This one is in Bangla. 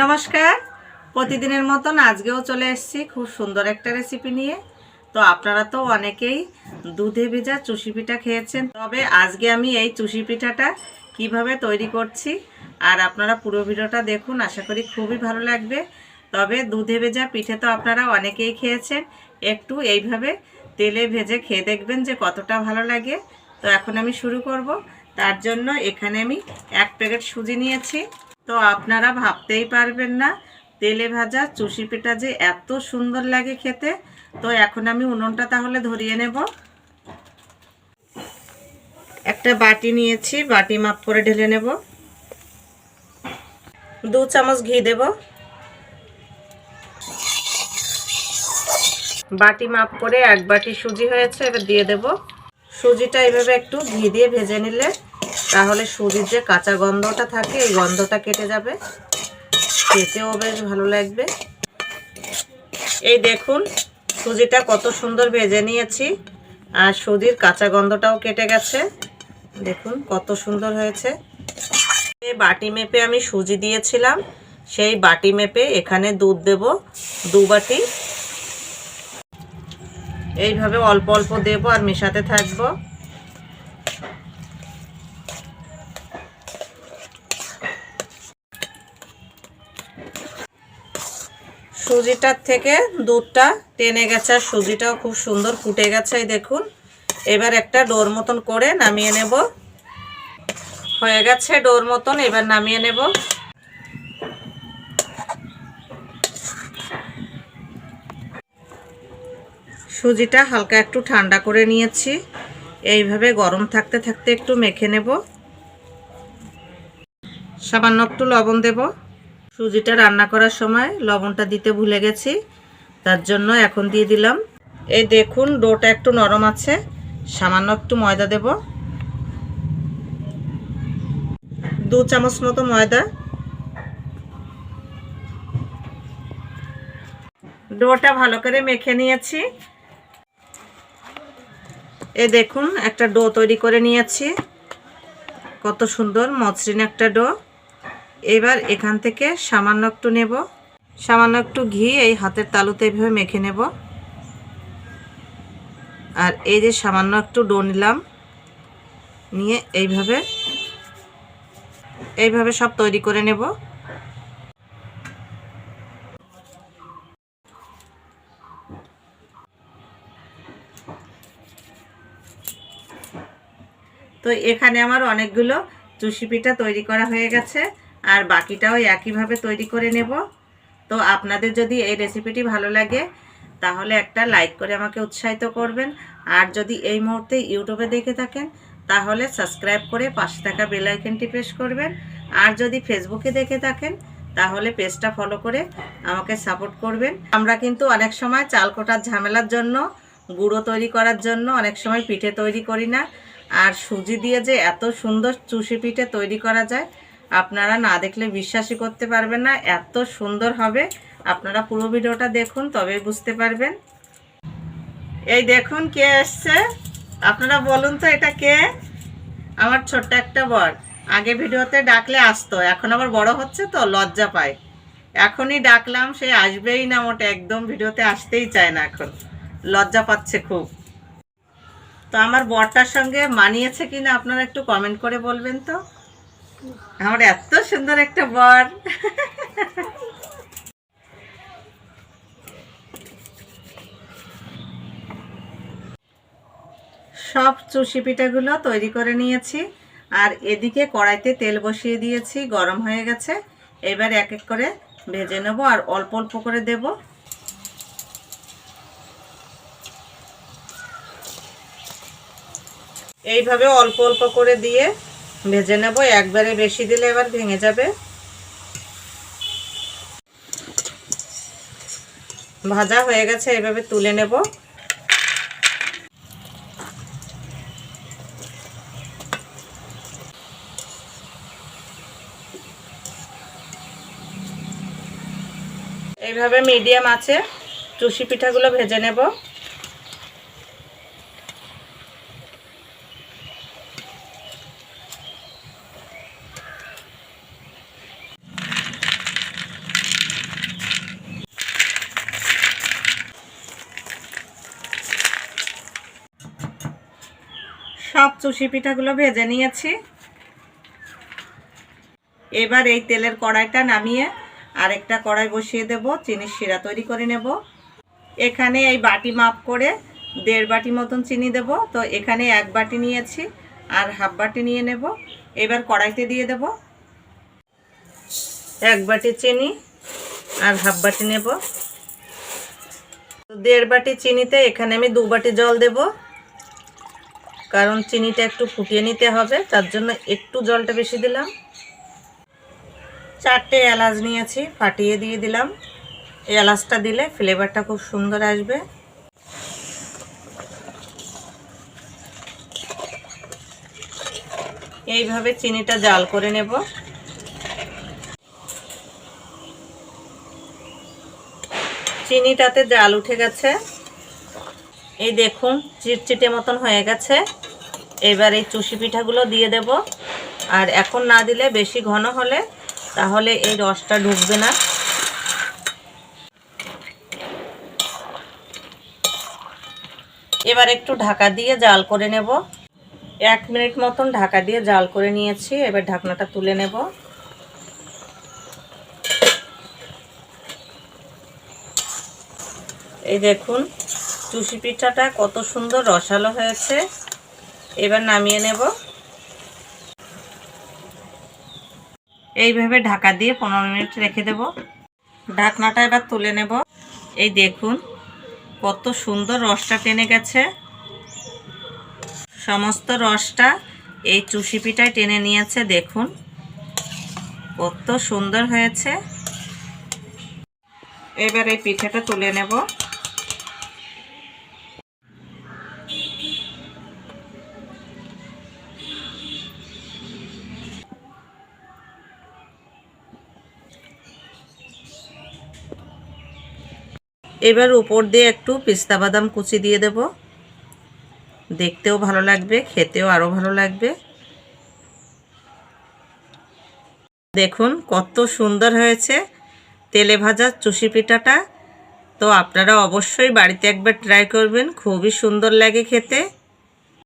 নমস্কার। প্রতিদিনের মতন আজকেও চলে এসেছি খুব সুন্দর একটা রেসিপি নিয়ে। তো আপনারা তো অনেকেই দুধে ভেজা চুষি পিঠা খেয়েছেন। তবে আজকে আমি এই চুষি পিঠাটা কীভাবে তৈরি করছি আর আপনারা পুরো ভিডিওটা দেখুন, আশা করি খুবই ভালো লাগবে। তবে দুধে ভেজা পিঠে তো আপনারা অনেকেই খেয়েছেন, একটু এইভাবে তেলে ভেজে খেয়ে দেখবেন যে কতটা ভালো লাগে। তো এখন আমি শুরু করব। তার জন্য এখানে আমি এক প্যাকেট সুজি নিয়েছি। তো আপনারা ভাবতেই পারবেন না, তেলে ভাজা চুষি পিঠা যে এত সুন্দর লাগে খেতে। তো এখন আমি উনুনটা তাহলে ধরিয়ে নেব। একটা বাটি নিয়েছি, বাটি মাপ করে ঢেলে নেব। দু চামচ ঘি দেব। বাটি মাপ করে এক বাটি সুজি হয়েছে, এবার দিয়ে দেব। সুজিটা এভাবে একটু ঘি দিয়ে ভেজে নিলে তাহলে সুজির যে কাঁচা গন্ধটা থাকে, এই গন্ধটা কেটে যাবে। খেতেও বেশ ভালো লাগবে। এই দেখুন, সুজিটা কত সুন্দর ভেজে নিয়েছি। আর সুজির কাঁচা গন্ধটাও কেটে গেছে। দেখুন, কত সুন্দর হয়েছে। বাটি মেপে আমি সুজি দিয়েছিলাম। সেই বাটি মেপে এখানে দুধ দেব, দু বাটি। এইভাবে অল্প অল্প দেব আর মেশাতে থাকব। সুজিটার থেকে দুধটা টেনে গেছে, আর সুজিটাও খুব সুন্দর ফুটে গেছে দেখুন। এবার একটা ডোর মতন করে নামিয়ে নেব। হয়ে গেছে ডোর মতন, এবার নামিয়ে নেব। সুজিটা হালকা একটু ঠান্ডা করে নিয়েছি। এইভাবে গরম থাকতে থাকতে একটু মেখে নেব। সামান্য একটু লবণ দেবো। সুজিটা রান্না করার সময় লবণটা দিতে ভুলে গেছি, তার জন্য এখন দিয়ে দিলাম। এই দেখুন, ডোটা একটু নরম আছে, সামান্য একটু ময়দা দেব। দু চামচ মতো ময়দা। ডোটা ভালো করে মেখে নিয়েছি। এ দেখুন, একটা ডো তৈরি করে নিয়েছি। কত সুন্দর মসৃণ একটা ডো। এবার এখান থেকে সামান্য একটু নেব। সামান্য একটু ঘি এই হাতের তালুতে এইভাবে মেখে নেব। আর এই যে সামান্য একটু ডো নিলাম। নিয়ে এইভাবে এইভাবে সব তৈরি করে নেব। তো এখানে আমার অনেকগুলো চুষি পিঠা তৈরি করা হয়ে গেছে। আর বাকিটাও একইভাবে তৈরি করে নেব। তো আপনাদের যদি এই রেসিপিটি ভালো লাগে, তাহলে একটা লাইক করে আমাকে উৎসাহিত করবেন। আর যদি এই মুহূর্তে ইউটিউবে দেখে থাকেন, তাহলে সাবস্ক্রাইব করে পাশে থাকা বেলাইকেনটি প্রেস করবেন। আর যদি ফেসবুকে দেখে থাকেন, তাহলে পেজটা ফলো করে আমাকে সাপোর্ট করবেন। আমরা কিন্তু অনেক সময় চাল কোটার ঝামেলার জন্য, গুঁড়ো তৈরি করার জন্য অনেক সময় পিঠে তৈরি করি না। আর সুজি দিয়ে যে এত সুন্দর চুষি পিঠে তৈরি করা যায় আপনারা না দেখলে বিশ্বাসই করতে পারবেন না, এত সুন্দর হবে। আপনারা পুরো ভিডিওটা দেখুন তবে বুঝতে পারবেন। এই দেখুন কে এসছে। আপনারা বলুন তো এটা কে? আমার ছোট্ট একটা বর। আগে ভিডিওতে ডাকলে আসতো, এখন আবার বড় হচ্ছে তো, লজ্জা পায়। এখনই ডাকলাম, সে আসবেই না মোটে, একদম ভিডিওতে আসতেই চায় না এখন। লজ্জা পাচ্ছে খুব। তো আমার বরটার সঙ্গে মানিয়েছে কিনা, আপনারা একটু কমেন্ট করে বলবেন তো। আমার এত সুন্দর একটা বর। সব চুষি পিঠাগুলো তৈরি করে নিয়েছি, আর এদিকে কড়াইতে তেল বসিয়ে দিয়েছি, গরম হয়ে গেছে। এবার এক এক করে ভেজে নেব আর অল্প অল্প করে দেব। এইভাবে অল্প অল্প করে দিয়ে ভেজে নেব, একবারে বেশি দিলে এবার ভেঙে যাবে। ভাজা হয়ে গেছে, এভাবে তুলে নেব। এইভাবে মিডিয়াম আছে, চুষি পিঠাগুলো ভেজে নেব। সব চুষি পিঠাগুলো ভেজে নিয়েছি। এবার এই তেলের কড়াইটা নামিয়ে আরেকটা কড়াই বসিয়ে দেব, চিনির শিরা তৈরি করে নেব। এখানে এই বাটি মাপ করে দেড় বাটি মতন চিনি দেব, তো এখানে এক বাটি নিয়েছি আর হাফ বাটি নিয়ে নেব। এবার কড়াইতে দিয়ে দেব এক বাটি চিনি আর হাফ বাটি নেব। দেড় বাটি চিনিতে এখানে আমি দু বাটি জল দেব। কারণ চিনিটা একটু ফুটিয়ে নিতে হবে, তার জন্য একটু জলটা বেশি দিলাম। চারটে এলাচ নিয়েছি, ফাটিয়ে দিয়ে দিলাম। এই এলাচটা দিলে ফ্লেভারটা খুব সুন্দর আসবে। এইভাবে চিনিটা জাল করে নেব। চিনিটাতে জাল উঠে গেছে। এই দেখুন, চিটচিটে মতন হয়ে গেছে। এবার এই চুষি পিঠাগুলো দিয়ে দেব। আর এখন না দিলে বেশি ঘন হলে তাহলে এই রসটা ঢুকবে না। এবার একটু ঢাকা দিয়ে জাল করে নেব। এক মিনিট মতন ঢাকা দিয়ে জাল করে নিয়েছি। এবার ঢাকনাটা তুলে নেব। এই দেখুন, চুষি পিঠাটা কত সুন্দর রসালো হয়েছে। এবার নামিয়ে নেব। এইভাবে ঢাকা দিয়ে পনেরো মিনিট রেখে দেব। ঢাকনাটা এবার তুলে নেব। এই দেখুন, কত সুন্দর রসটা টেনে গেছে। সমস্ত রসটা এই চুষি পিঠায় টেনে নিয়েছে, দেখুন। কত সুন্দর হয়েছে। এবার এই পিঠাটা তুলে নেব। এবার উপর দিয়ে একটু পিস্তা বাদাম কুচি দিয়ে দেব। দেখতেও ভালো লাগবে, খেতেও আরও ভালো লাগবে। দেখুন কত সুন্দর হয়েছে তেলে ভাজা চুষি পিঠাটা। তো আপনারা অবশ্যই বাড়িতে একবার ট্রাই করবেন, খুবই সুন্দর লাগে খেতে।